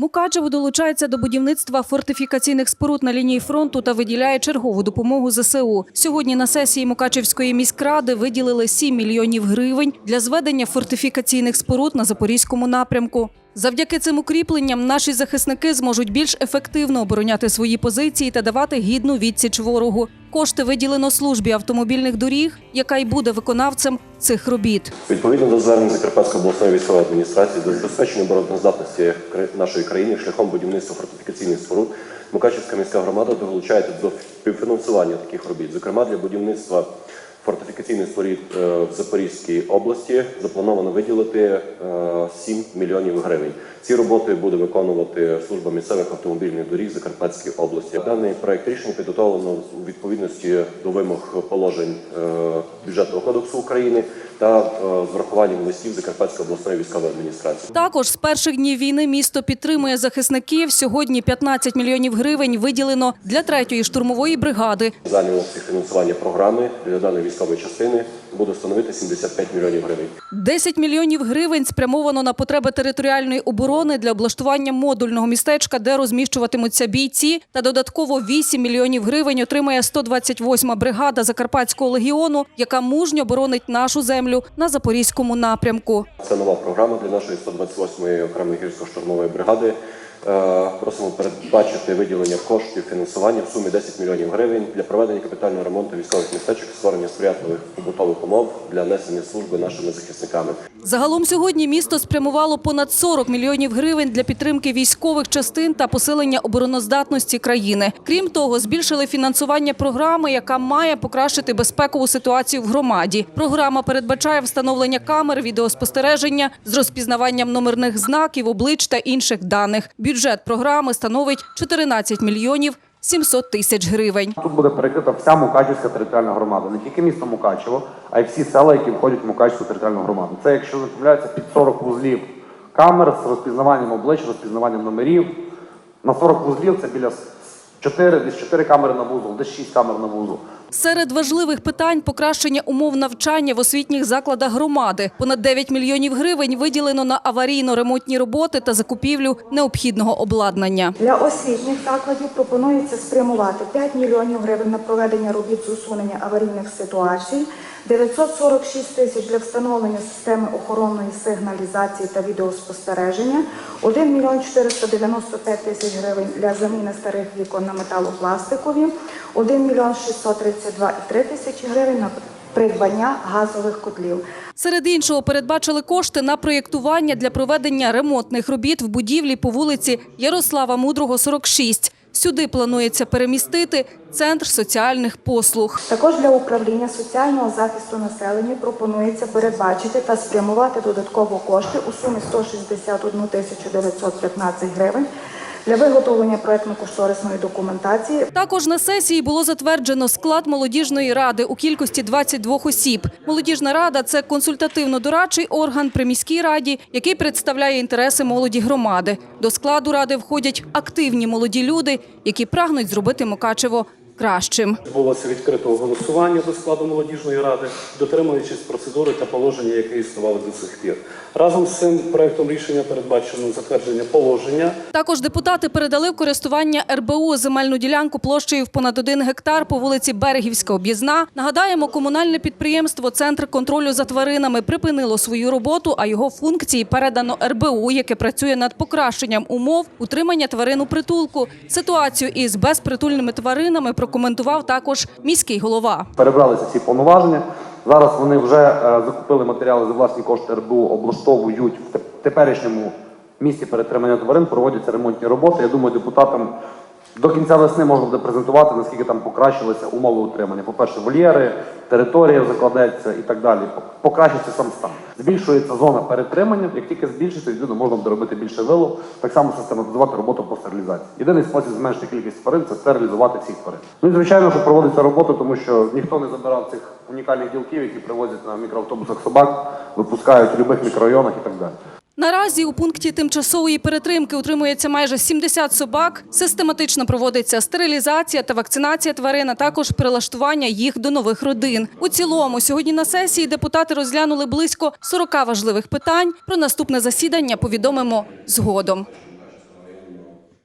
Мукачево долучається до будівництва фортифікаційних споруд на лінії фронту та виділяє чергову допомогу ЗСУ. Сьогодні на сесії Мукачевської міськради виділили 7 мільйонів гривень для зведення фортифікаційних споруд на запорізькому напрямку. Завдяки цим укріпленням наші захисники зможуть більш ефективно обороняти свої позиції та давати гідну відсіч ворогу. Кошти виділено службі автомобільних доріг, яка й буде виконавцем цих робіт. Відповідно до звернень Закарпатської обласної військової адміністрації до забезпечення обороноздатності нашої країни шляхом будівництва фортифікаційних споруд, Мукачівська міська громада долучається до співфінансування таких робіт. Зокрема, для будівництва фортифікаційних споруд е, в Запорізькій області заплановано виділити е, 7 мільйонів гривень. Ці роботи буде виконувати служба місцевих автомобільних доріг Закарпатської області. Даний проект рішення підготовлено у відповідності до вимог положень е, бюджетного кодексу України та е, з врахуванням листів Закарпатської обласної військової адміністрації. Також з перших днів війни місто підтримує захисників. Сьогодні 15 мільйонів гривень виділено для третьої штурмової бригади. Загальний обсяг фінансування програми для даної військової частини буде становити 75 мільйонів гривень. 10 мільйонів гривень спрямовано на потреби територіальної оборони для облаштування модульного містечка, де розміщуватимуться бійці. Та додатково 8 мільйонів гривень отримає 128-ма бригада Закарпатського легіону, яка мужньо боронить нашу землю на запорізькому напрямку. Це нова програма для нашої 128-ї окремої гірсько-штурмової бригади. Е, Просимо передбачити виділення коштів фінансування в сумі 10 мільйонів гривень для проведення капітального ремонту військових містечок, створення сприятливих побутових умов для несення служби нашими захисниками. Загалом сьогодні місто спрямувало понад 40 мільйонів гривень для підтримки військових частин та посилення обороноздатності країни. Крім того, збільшили фінансування програми, яка має покращити безпекову ситуацію в громаді. Програма передбачає встановлення камер відеоспостереження з розпізнаванням номерних знаків, облич та інших даних. Бюджет програми становить 14 мільйонів 700 тисяч гривень. Тут буде перекрита вся Мукачівська територіальна громада, не тільки місто Мукачево, а й всі села, які входять в Мукачівську територіальну громаду. Це, якщо закупляється під 40 вузлів камер з розпізнаванням облич, розпізнаванням номерів. На 40 вузлів це біля 4, десь 4 камери на вузол, десь 6 камер на вузол. Серед важливих питань покращення умов навчання в освітніх закладах громади. Понад 9 мільйонів гривень виділено на аварійно-ремонтні роботи та закупівлю необхідного обладнання. Для освітніх закладів пропонується спрямувати 5 мільйонів гривень на проведення робіт з усунення аварійних ситуацій, 946 тисяч для встановлення системи охоронної сигналізації та відеоспостереження, 1 мільйон 495 тисяч гривень для заміни старих вікон на металопластикові, 1 мільйон 632,3 тисячі гривень на придбання газових котлів. Серед іншого передбачили кошти на проєктування для проведення ремонтних робіт в будівлі по вулиці Ярослава Мудрого, 46. Сюди планується перемістити центр соціальних послуг. Також для управління соціального захисту населення пропонується передбачити та спрямувати додатково кошти у сумі 161 тисячу 915 гривень для виготовлення проектно-кошторисної документації Також на сесії було затверджено склад молодіжної ради у кількості 22 осіб. Молодіжна рада це консультативно-дорадчий орган при міській раді, який представляє інтереси молоді громади. До складу ради входять активні молоді люди, які прагнуть зробити Мукачево кращим. Відбулося відкритого голосування до складу молодіжної ради, дотримуючись процедури та положення, які існували до цих пір. Разом з цим проектом рішення передбачено затвердження положення Також депутати передали в користування РБУ земельну ділянку площею в понад один гектар по вулиці Берегівська об'їзна. Нагадаємо, комунальне підприємство Центр контролю за тваринами припинило свою роботу, а його функції передано РБУ, яке працює над покращенням умов утримання тварин у притулку. Ситуацію із безпритульними тваринами прокоментував також міський голова. Перебралися ці повноваження. Зараз вони вже е, закупили матеріали за власні кошти РБУ, облаштовують в теперішньому місці перетримання тварин, проводяться ремонтні роботи. Я думаю, депутатам до кінця весни можна буде презентувати, наскільки там покращилися умови утримання. По-перше, вольєри, територія закладеться і так далі. Покращиться сам стан. Збільшується зона перетримання. Як тільки збільшиться, відповідно можна буде робити більше вилов, так само систематизувати роботу по стерилізації. Єдиний спосіб зменшити кількість тварин це стерилізувати всіх тварин. Ну і звичайно, що проводиться робота, тому що ніхто не забирав цих унікальних ділків, які привозять на мікроавтобусах собак, випускають в будь-яких мікрорайонах і так далі. Наразі у пункті тимчасової перетримки утримується майже 70 собак. Систематично проводиться стерилізація та вакцинація тварин, а також прилаштування їх до нових родин. У цілому сьогодні на сесії депутати розглянули близько 40 важливих питань. Про наступне засідання повідомимо згодом.